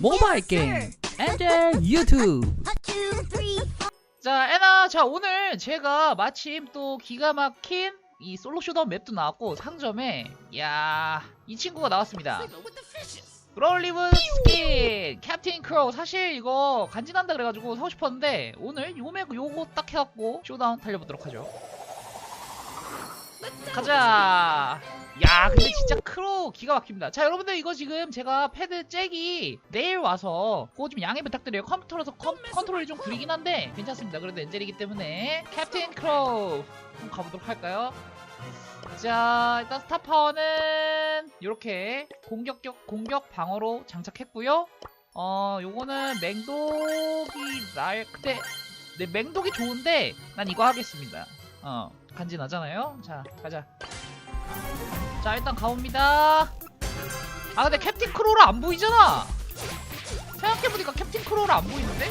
모바일 게임 엔젤 유튜브 자, 에나, 자, 오늘 제가 마침 또 기가 막힌 이 솔로 쇼다운 맵도 나왔고 상점에 야, 이 친구가 나왔습니다. 브롤리브 스킨 캡틴 크로우 사실 이거 간지난다 그래가지고 사고 싶었는데 오늘 요 맵 요거 딱 해갖고 쇼다운 달려보도록 하죠. 가자. 야, 근데 진짜 크로우 기가 막힙니다. 자, 여러분들 이거 지금 제가 패드 잭이 내일 와서 그거 좀 양해 부탁드려요. 컴퓨터라서 컴, 컨트롤이 좀 구리긴 한데 괜찮습니다. 그래도 엔젤이기 때문에 캡틴 크로우 한번 가보도록 할까요? 자, 일단 스타 파워는 이렇게 공격적 공격 방어로 장착했고요. 어, 요거는 맹독이 날 근데 네, 맹독이 좋은데 난 이거 하겠습니다. 어, 간지나잖아요. 자, 가자. 자, 일단 가봅니다. 아, 근데 캡틴 크로라 안 보이잖아. 생각해보니까 캡틴 크로라 안 보이는데?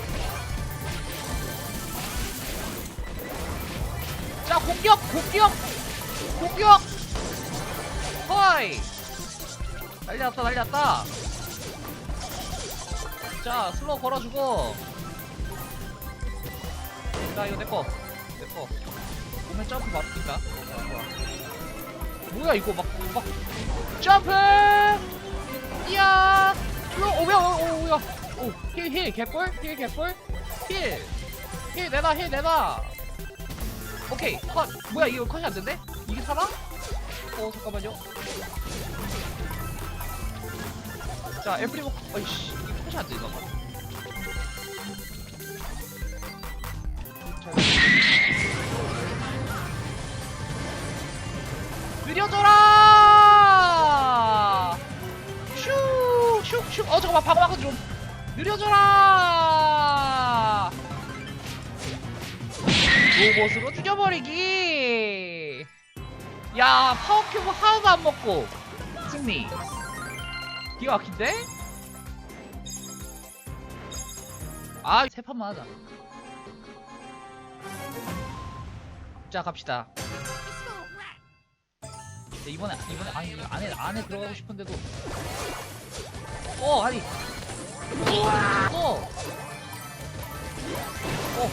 자, 공격, 공격, 공격. 허이. 난리 났다, 난리 났다. 자, 슬로우 걸어주고. 자, 이거 내꺼. 내꺼. 오면 점프 맞습니까? 자, 좋아. 뭐야, 이거 막, 막. 점프! 이야! 슬로우, 오, 뭐야, 오, 오, 뭐야. 오, 힐, 힐, 개꿀? 힐, 개꿀? 힐! 힐 내놔, 힐 내놔! 오케이, 컷! 뭐야, 이거 컷이 안 된대? 이게 살아? 어, 잠깐만요. 자, 에브리버, 어이씨, 이게 컷이 안 돼, 이거. 느려져라! 로봇으로 죽여버리기! 야, 파워큐브 하나도 안 먹고 승리. 기가 막힌데? 아, 세 판만 하자. 자, 갑시다. 네, 이번에 이번에 아니 안에 안에 들어가고 싶은데도 어 아니 또 어,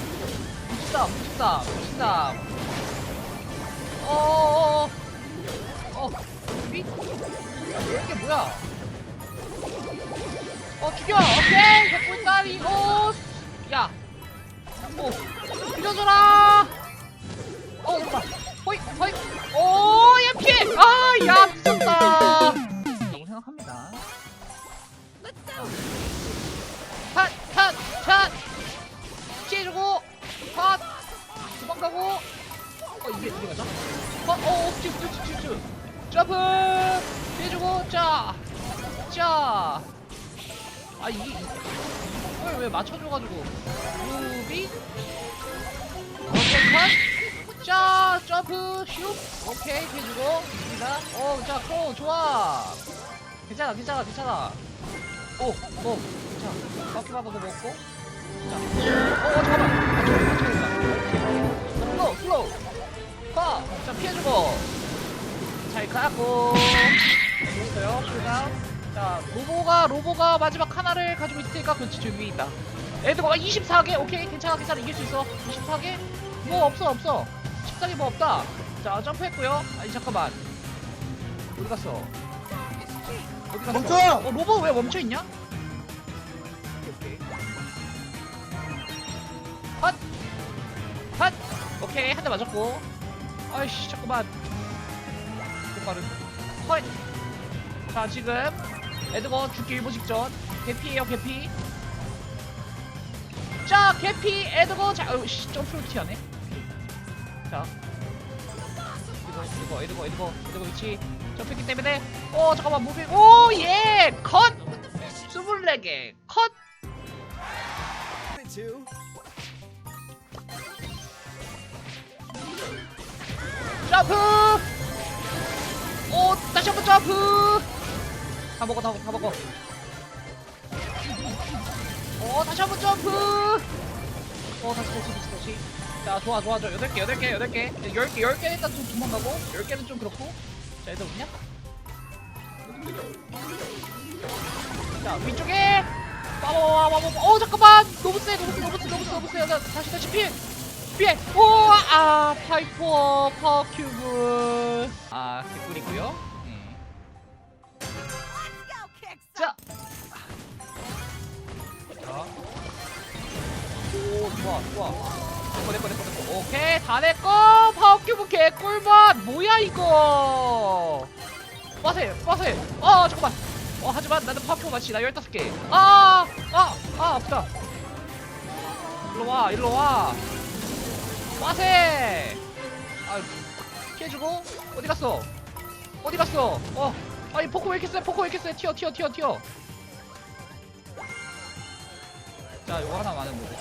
묻지다, 묻지다, 묻지다. 어, 어, 어, 어, 미? 이게 뭐야? 어, 죽여! 오케이! 개꿀다리, 오! 야! 오! 빌려줘라! 어, 잠깐만. 호이, 호이! 오, 얘 피해! 아, 야, 미쳤다! 라고 생각합니다. 핫! 핫! 핫! 피해주고 컷 도망가고 어 이게 이게 맞아? 어, 어, 쭉, 쭉, 쭉, 쭉. 점프! 피해주고, 자! 자! 아, 이게, 이걸 왜 맞춰줘가지고. 오케이, 컷! 자, 점프, 슉! 오케이, 피해주고, 입니다. 어, 자, 고, 좋아! 괜찮아, 괜찮아, 괜찮아. 오, 오, 자, 버프 받아서 먹고. 자, 어, 어 잠깐만. 아, 저, 저, 슬로우, 슬로우. 파. 자, 피해주고. 잘 가고. 됐어요. 쿨다운. 자, 로보가, 로보가 마지막 하나를 가지고 있을 테니까 그렇지, 저 위에 있다. 애들가 24개? 오케이, 괜찮아, 괜찮아. 이길 수 있어. 24개? 뭐 없어, 없어. 14개 뭐 없다. 자, 점프했고요. 아니, 잠깐만. 어디 갔어? 어디? 멈춰! 어, 로보 왜 멈춰 있냐? 오케이, 오케이. 헛! 헛! 오케이 한 대 맞았고 아이씨 잠깐만 똑바로 헛! 자 지금 에드거 죽기 일보 직전 개피에요 개피 자 개피 에드거 자 어이씨 점프를 튀어네 자 에드거 에드거 에드거 에드거 위치 점프했기 때문에 어 잠깐만 무빙 오예컷 24개 컷 점프! 오, 다시 한번 점프! 다 먹어, 다 먹어, 다 먹어. 오, 다시 한번 점프! 어, 다시, 다시, 다시, 다시. 자, 좋아, 좋아, 좋아. 8개, 8개, 8개. 10개, 10개 일단 좀 도망가고, 10개는 좀 그렇고. 자, 애들 없냐? 자, 위쪽에! 와와와와와와 어 잠깐만 너무 세 너무 세 너무 세 너무 세 너무 세나 다시 다시 피해 피해 오아 파이퍼 파워 큐브 아 개꿀이고요 좋아 좋아. 내꺼 내꺼 내꺼 오케이 다 내꺼 파워 큐브 개꿀맛. 뭐야 이거? 빠세 빠세. 아 잠깐만. 어 하지만 나는 파워 마치 나 15개 아아아 아, 아, 아프다. 일로 와 일로 와. 빠세. 아 피해주고. 어디 갔어? 어디 갔어? 어 아니 포코 왜 이렇게 세? 포코 왜 이렇게 세? 튀어 튀어 튀어 튀어 자 요거 하나 많은 거고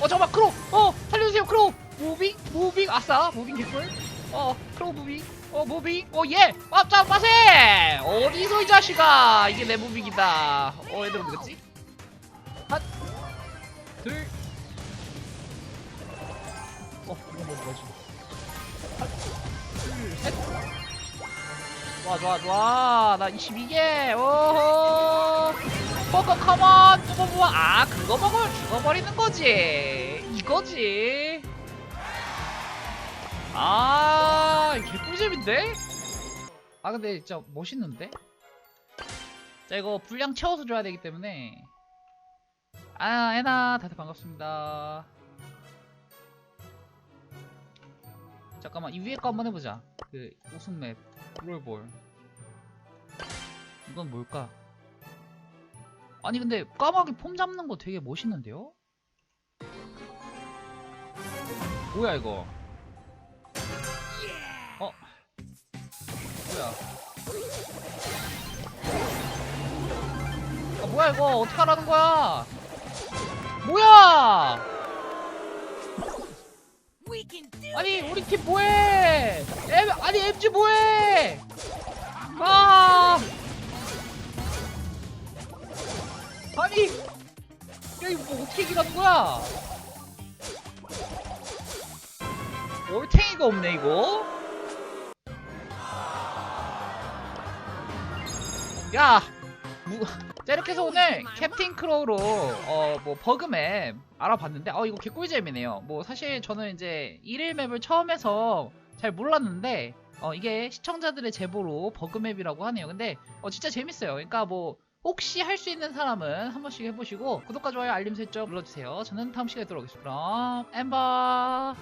어 잠깐만 크로우 어 살려주세요 크로우 무빙? 무빙? 아싸 무빙 개꿀. 어 크로우 무빙. 어 무빙? 어예아자 빠세! 어디서 이 자식아! 이게 내 무빙이다. 어 얘들 어디 갔지? 하둘! 어 이거 뭐 뭐지? 하둘셋! 좋아 좋아 좋아. 나 22개. 오호 버거 컴온 뽑아보아 아 그거 먹으면 죽어버리는 거지. 이거지. 아 개꿀잼인데? 아 근데 진짜 멋있는데? 자 이거 분량 채워서 줘야 되기 때문에. 아 애나 다들 반갑습니다. 잠깐만 이 위에 거 한번 해보자. 그 우승 맵 롤볼. 이건 뭘까 아니 근데 까마귀 폼 잡는 거 되게 멋있는데요? 뭐야 이거? 어? 뭐야? 아 뭐야 이거? 어떻게 하라는 거야? 뭐야? 아니 우리 팀 뭐해? 엠, 아니 MG 뭐해? 아 아니 야 이거 뭐 어떻게 이기라는 거야? 올탱이가 없네 이거. 야 무... 자 이렇게 해서 오늘 캡틴 크로우로 어 뭐 버그맵 알아봤는데 어 이거 개꿀잼이네요. 뭐 사실 저는 이제 일일 맵을 처음 해서 잘 몰랐는데 어 이게 시청자들의 제보로 버그맵이라고 하네요. 근데 어 진짜 재밌어요. 그러니까 뭐 혹시 할 수 있는 사람은 한 번씩 해보시고 구독과 좋아요 알림 설정 눌러주세요. 저는 다음 시간에 돌아오겠습니다. 그럼 엠버